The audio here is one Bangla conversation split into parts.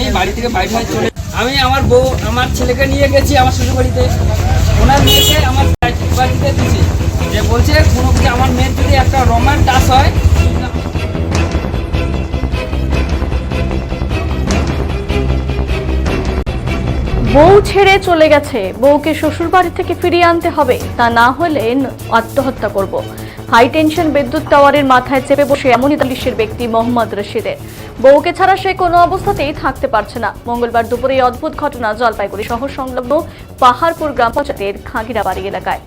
আমি বাড়ি থেকে হয়ে চলে আমি আমার বউ, আমার ছেলেকে নিয়ে গেছি আমার শ্বশুর বাড়িতে ওনার বউ ছেড়ে চলে গেছে। বউকে শ্বশুর বাড়ি থেকে ফিরিয়ে আনতে হবে। তা না হলে আত্মহত্যা করব। হাই টেনশন বিদ্যুৎ টাওয়ারের মাথায় চেপে বসে এমনই দালিশের ব্যক্তি মোহাম্মদ রশিদের। বউকে ছাড়া সে কোনো অবস্থাতেই থাকতে পারছে না। মঙ্গলবার দুপুরে এই অদ্ভুত ঘটনা জলপাইগুড়ি শহর সংলগ্ন পাহাড়পুর গ্রাম পঞ্চায়েতের খাগিরাবাড়ি এলাকায়।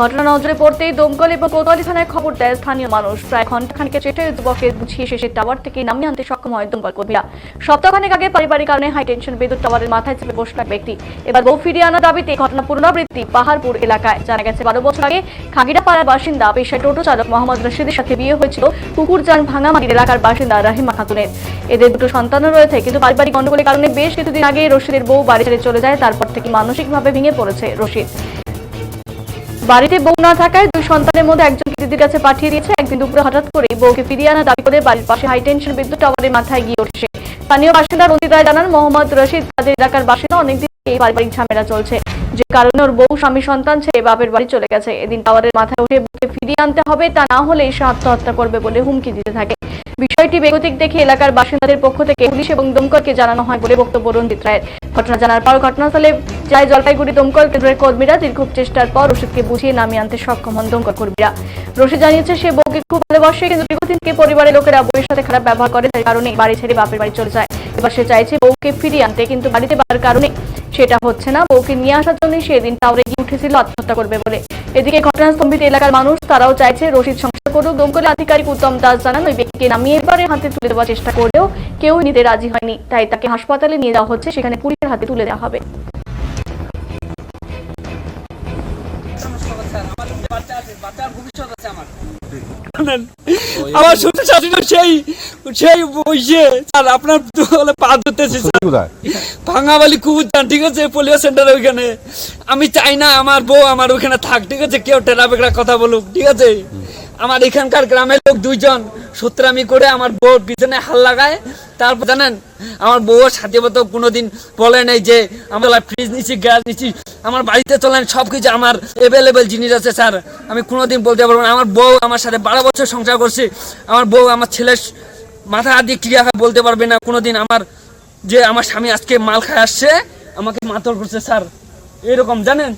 ঘটনা নজরে পড়তেই দমকল এবং কোতোয়ালি থানায় খবর দেয় স্থানীয় মানুষ। প্রায় ঘন্টাখানিকের চেটে যুবককে বুঝিয়ে শেষে টাওয়ার থেকে নামিয়ে আনতে সক্ষম হয় দমকল কর্মীরা। সপ্তাহখানেক আগে পারিবারিক কারণে হাই টেনশন বিদ্যুৎ টাওয়ারের মাথায় চেপে বসল এক ব্যক্তি। এবার বউ ফিরিয়ে আনার দাবিতে ঘটনা পুনরাবৃত্তি পাহাড়পুর এলাকায়। জানা গেছে, বারো বছর আগে খাগিরাপাড়ার বাসিন্দা পেশায় টোটো চালক মোহাম্মদ রশিদের সাথে বিয়ে হয়েছিল পুকুরজান ভাঙামাটির এলাকার বাসিন্দা রাহিমা খাতুনের। এদের দুটো সন্তানও রয়েছে, কিন্তু পারিবারিক গন্ডগোলের কারণে বেশ কিছুদিন আগে রশিদের বউ বাড়ি ছেড়ে চলে যায়, তারপর থেকে মানসিকভাবে ভেঙে পড়েছে রশিদ। বাড়িতে বউ না থাকায় দুই সন্তানের মধ্যে একজনকে দিদির কাছে পাঠিয়ে দিয়েছে। একদিন দুপুরে হঠাৎ করে বউকে ফিরিয়ে আনা দাবি করে বাড়ির পাশে হাই টেনশন বিদ্যুৎ টাওয়ারের মাথায় গিয়ে উঠছে স্থানীয় বাসিন্দা রঞ্জিত রায় জানান, মোহাম্মদ রশিদ তাদের এলাকার বাসিন্দা অনেকদিন এই পারিবারিক ঝামেলা চলছে। যে কারণে ওর বউ, স্বামী, সন্তান ছেড়ে বাপের বাড়ি চলে গেছে। এদিন টাওয়ারের মাথায় উঠে বউকে ফিরিয়ে আনতে হবে, তা না হলে সে আত্মহত্যা করবে বলে হুমকি দিতে থাকে। বিষয়টি বেগতিক দেখে এলাকার বাসিন্দাদের পক্ষ থেকে পুলিশ এবং দমকলকে জানানো হয় বলে বক্তব্য রঞ্জিত রায়ের। ঘটনা জানার পর ঘটনাস্থলে যায় জলপাইগুড়ি দমকল কেন্দ্রের কর্মীরা দীর্ঘ চেষ্টার পর রশিদকে বুঝিয়ে নামিয়ে আনতে সক্ষম হন দমকল কর্মীরা। রশিদ জানিয়েছে, সে বউকে খুব ভালোবাসে, কিন্তু দীর্ঘদিন থেকে পরিবারের লোকেরা বউয়ের সাথে খারাপ ব্যবহার করে, তার কারণে বাড়ি ছেড়ে বাপের বাড়ি চলে যায়। এবার সে চাইছে বউকে ফিরিয়ে আনতে, কিন্তু বাড়িতে বাড়ার কারণে সেটা হচ্ছে না। বউকে নিয়ে আসার জন্য সেদিন তাও রেগে উঠেছিল, আত্মহত্যা করবে বলে। এদিকে ঘটনাস্তম্ভিত এলাকার মানুষ তারাও চাইছে রশিদ সংসার করুক। দমকলের আধিকারিক উত্তম দাস জানান, ওই ব্যক্তিকে নামিয়ে এবারে হাতে তুলে দেওয়ার চেষ্টা করলেও কেউ নিতে রাজি হয়নি। তাই তাকে হাসপাতালে নিয়ে যাওয়া হচ্ছে, সেখানে পুলিশের হাতে তুলে দেওয়া হবে। আমার শাশুড়ি সেই সেই বসে স্যার আপনার পা ধরতেছি ভাঙাবালি ঠিক আছে? পোলিও সেন্টারে ওইখানে। আমি চাই না আমার বউ আমার ওইখানে থাক ঠিক আছে? কেউ টেরা বেকরা কথা বলুক ঠিক আছে? আমার এখানকার গ্রামের লোক দুইজন সূত্রামি করে আমার বউর পিছনে হাল লাগায়। তারপর জানেন, আমার বউর সাথে মতো কোনোদিন বলে নাই যে, আমরা ফ্রিজ নিচ্ছি গ্যাস নিচ্ছি আমার বাড়িতে চলেন সব কিছু আমার অ্যাভেলেবেল জিনিস আছে, স্যার। আমি কোনোদিন বলতে পারব না। আমার বউ আমার সাথে বারো বছর সংসার করছে। আমার বউ আমার ছেলের মাথা দিয়ে ক্লিয়ার বলতে পারবে না কোনোদিন আমার যে, আমার স্বামী আজকে মাল খায় আসছে, আমাকে মারধর করছে, স্যার। এরকম, জানেন?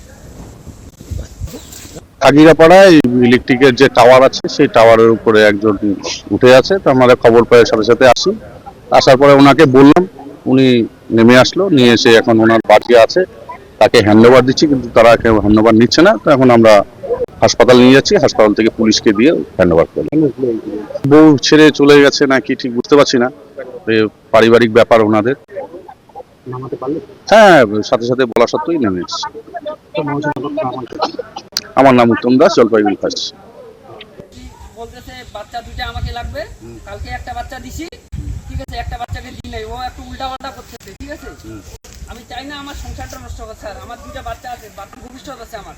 কাগিরাপাড়ায় ইলেকট্রিকের যে টাওয়ার আছে সেই টাওয়ারের উপরে একজন উঠে আছে। তো আমরা খবর পেয়ে সাথে সাথে আসি। আসার পরে ওনাকে বললাম উনি নেমে আসলো নিয়ে এসে এখন ওনার বাড়ি আছে। তাকে হ্যান্ডওভার দিচ্ছি কিন্তু তারা কেউ হ্যান্ডওভার নিচ্ছে না। তো এখন আমরা হাসপাতাল নিয়ে যাচ্ছি। হাসপাতাল থেকে পুলিশকে দিয়ে হ্যান্ডওভার করলাম বউ ছেড়ে চলে গেছে নাকি ঠিক বুঝতে পারছি না। পারিবারিক ব্যাপার ওনাদের। হ্যাঁ সাথে সাথে বলা সত্ত্বেই নেমে এসেছে। আমার নাম উত্তম দাস জলপাইগুড়ি ফার্স্ট। বলতেছে বাচ্চা দুইটা আমাকে লাগবে কালকে একটা বাচ্চা দিছি ঠিক আছে একটা বাচ্চাকে দিই নাই ও একটু উল্টা পাল্টা করতেছে ঠিক আছে? আমি চাই না আমার সংসারটা নষ্ট হোক স্যার আমার দুইটা বাচ্চা আছে বাচ্চা ভবিষ্যৎ আছে আমার।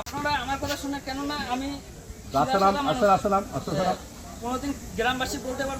আপনারা আমার কথা শুনে কেন না আমি আসসালাম আসসালাম আসসালাম আসসালাম। কোনোদিন গ্রামবাসী বলতে পারব